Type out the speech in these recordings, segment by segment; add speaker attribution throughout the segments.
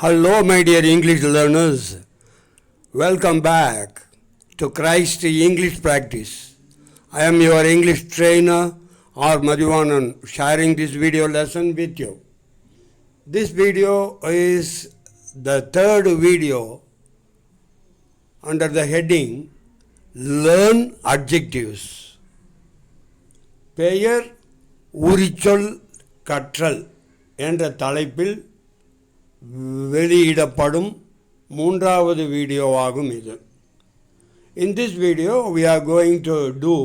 Speaker 1: Hello, my dear English learners. Welcome back to Christ English Practice. I am your English trainer, R. Madhuvanan, sharing this video lesson with you. This video is the third video under the heading Learn Adjectives. பெயர் உரிச்சொல் கற்றல் என்ற தலைப்பில் வெளியிடப்படும் மூன்றாவது வீடியோவாகும் இது. In this video we are going to do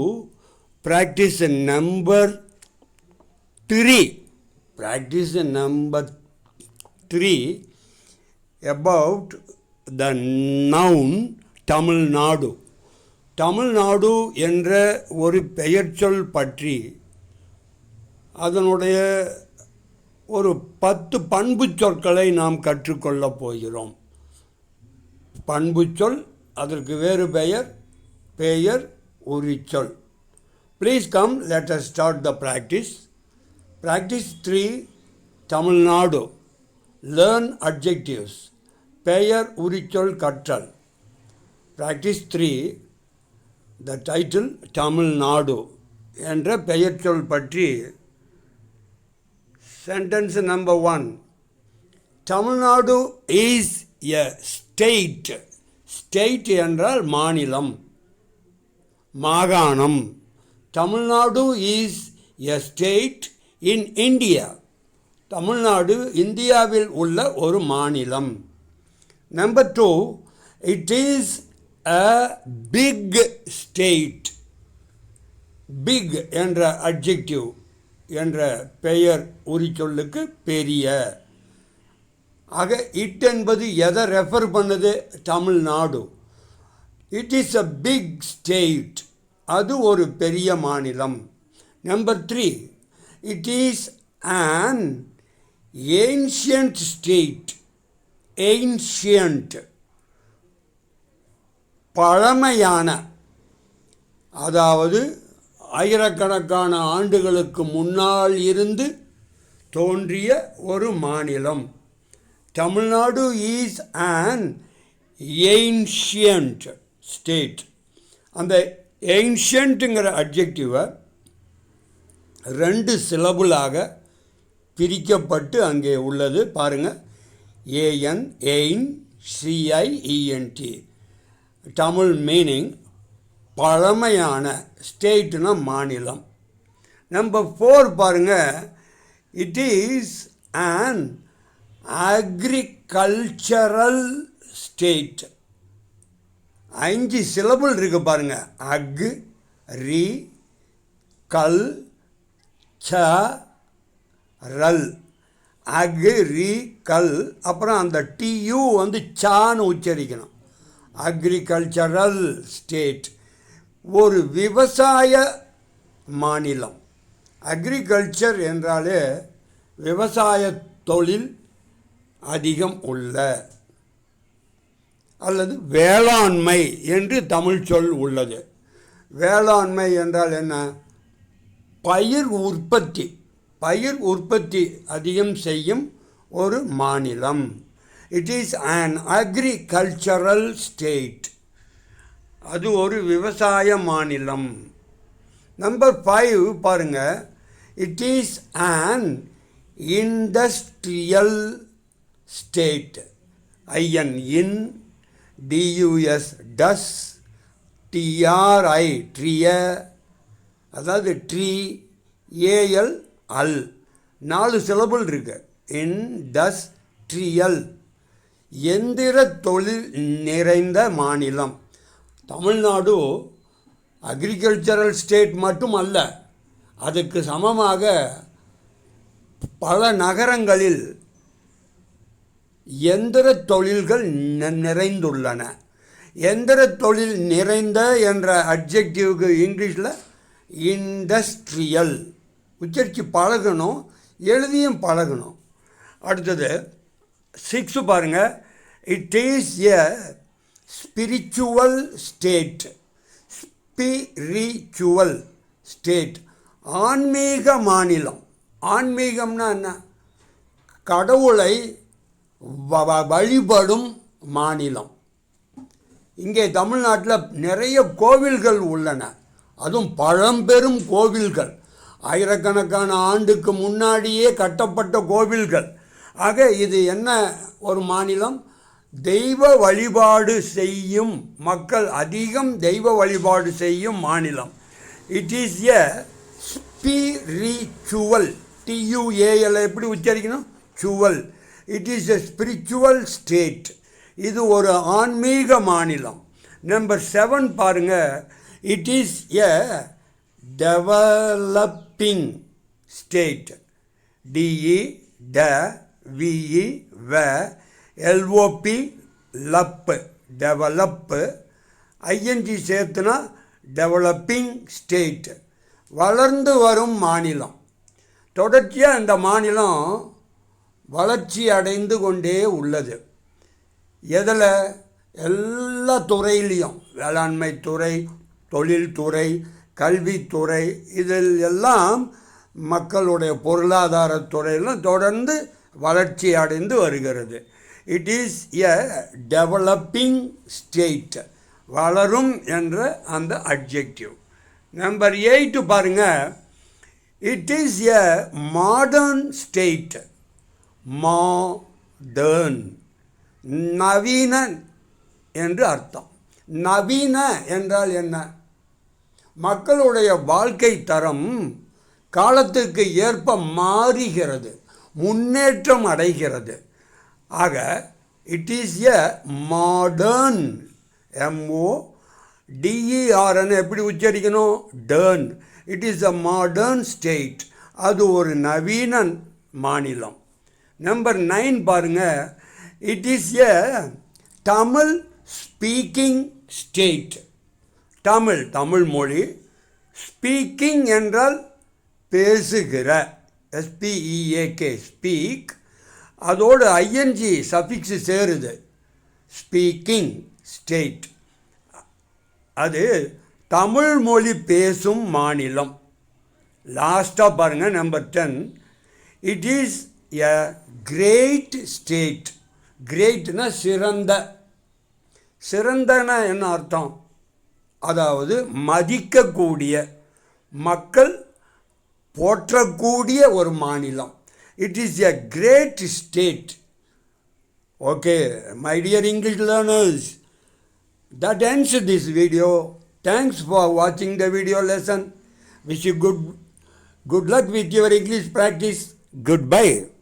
Speaker 1: practice number three practice number three about the noun Tamil Nadu Tamil Nadu என்ற ஒரு பெயர்ச்சொல் பற்றி அதனுடைய ஒரு பத்து பண்பு சொற்களை நாம் கற்றுக்கொள்ளப் போகிறோம். பண்புச்சொல் அதற்கு வேறு பெயர் பெயர் உரிச்சொல். Please come let us start the practice practice three Tamil Nadu learn adjectives பெயர் உரிச்சொல் கற்றல். Practice three the title Tamil Nadu என்ற பெயர்ச்சொல் பற்றி sentence number one Tamil Nadu is a state state என்றால் மாநிலம். மாகாணம். Tamil Nadu is a state in India Tamil Nadu இந்தியாவில் உள்ள ஒரு மாநிலம். Number two it is a big state big என்ற அட்ஜெக்டிவ் என்ற பெயர் உரிச்சொல்லுக்கு பெரிய. ஆக இட் என்பது எதை ரெஃபர் பண்ணுது? Tamil Nadu. It is a big state அது ஒரு பெரிய மாநிலம். Number three it is an ancient state ancient பழமையான. அதாவது ஆயிரக்கணக்கான ஆண்டுகளுக்கு முன்னால் இருந்து தோன்றிய ஒரு மாநிலம். Tamil Nadu is and ancient state அந்த ஏன்ஷியன்ட்டுங்கிற அட்ஜெக்டிவை ரெண்டு சிலபுளாக பிரிக்கப்பட்டு அங்கே உள்ளது. பாருங்கள் ஏஎன் எயின் சிஐஇஎன்டி தமிழ் மீனிங் பழமையான ஸ்டேட்டுனா மாநிலம். நம்பர் ஃபோர் பாருங்கள் it is and agricultural state அஞ்சு சிலபிள் இருக்கு பாருங்க. அக் ரி கல் ச ரல் அக் ரி கல் அப்புறம் அந்த டியூ வந்து சான்னு உச்சரிக்கணும். அக்ரிகல்ச்சரல் ஸ்டேட் ஒரு விவசாய மாநிலம். அக்ரிகல்ச்சர் என்றாலே விவசாய தொழில் அதிகம் உள்ள அல்லது வேளாண்மை என்று தமிழ் சொல் உள்ளது. வேளாண்மை என்றால் என்ன? பயிர் உற்பத்தி. பயிர் உற்பத்தி அதிகம் செய்யும் ஒரு மாநிலம். It is an agricultural state அது ஒரு விவசாய மாநிலம். நம்பர் ஃபைவ் பாருங்க. It is an industrial state I N in D U S does DRI ட்ரிய அதாவது ட்ரீ ஏஎல் அல் நாலு சிலபிள் இருக்கு. இண்டஸ்ட்ரியல் எந்திர தொழில் நிறைந்த மாநிலம். தமிழ்நாடு அக்ரிகல்ச்சரல் ஸ்டேட் மட்டும் அல்ல அதுக்கு சமமாக பல நகரங்களில் எந்திர தொழில்கள் நிறைந்துள்ளன. எந்திர தொழில் நிறைந்த என்ற அப்ஜெக்டிவ்க்கு இங்கிலீஷில் இண்டஸ்ட்ரியல் உச்சரித்து பழகணும் எழுதியும் பழகணும். அடுத்தது சிக்ஸு பாருங்கள் it is a spiritual state spiritual state ஆன்மீக மாநிலம். ஆன்மீகம்னா என்ன? கடவுளை வ- வ- வழிபடும் மாநிலம். இங்கே தமிழ்நாட்டில் நிறைய கோவில்கள் உள்ளன. அதுவும் பழம்பெரும் கோவில்கள். ஆயிரக்கணக்கான ஆண்டுக்கு முன்னாடியே கட்டப்பட்ட கோவில்கள். ஆக இது என்ன ஒரு மாநிலம்? தெய்வ வழிபாடு செய்யும் மக்கள் அதிகம் தெய்வ வழிபாடு செய்யும் மாநிலம். It is a spiritual T U A L எப்படி உச்சரிக்கணும்? சுவல் it is a spiritual state இது ஒரு ஆன்மீக மாநிலம். நம்பர் செவன் பாருங்க. It is a developing state D E ட விஇ வ எல்ஓபி லப்பு டெவலப்பு ஐஎன்ஜி சேர்த்துனா டெவலப்பிங் ஸ்டேட் வளர்ந்து வரும் மாநிலம். தொடர்ச்சியாக இந்த மாநிலம் வளர்ச்சி அடைந்து கொண்டே உள்ளது. எதில்? எல்லா துறையிலையும். வேளாண்மை துறை தொழில்துறை கல்வித்துறை இதில் எல்லாம் மக்களுடைய பொருளாதாரத்துறையெல்லாம் தொடர்ந்து வளர்ச்சி அடைந்து வருகிறது. It is a developing state வளரும் என்ற அந்த அட்ஜெக்டிவ் நம்பர் எயிட்டு பாருங்கள் it is a modern state modern நவீன என்று அர்த்தம். நவீன என்றால் என்ன? மக்களுடைய வாழ்க்கை தரம் காலத்துக்கு ஏற்ப மாறுகிறது முன்னேற்றம் அடைகிறது. ஆக it is a modern M O D E R N எப்படி உச்சரிக்கணும்? Turn it is a modern state அது ஒரு நவீன மாநிலம். நம்பர் நைன் பாருங்க. It is a Tamil speaking state Tamil Tamil மொழி. ஸ்பீக்கிங் என்றால் பேசுகிற. S P E A K speak அதோடு ஐஎன்ஜி சஃபிக்ஸ் சேருது. ஸ்பீக்கிங் ஸ்டேட் அது தமிழ் மொழி பேசும் மாநிலம். லாஸ்ட்டாக பாருங்கள் number ten it is a great state கிரேட்னா சிறந்த. சிறந்தனா என்ன அர்த்தம்? அதாவது மதிக்கக்கூடிய. மக்கள் போற்றக்கூடிய ஒரு மாநிலம். It is a great state. Okay, my dear English learners, that ends this video. Thanks for watching the video lesson. Wish you good good luck with your English practice. Goodbye.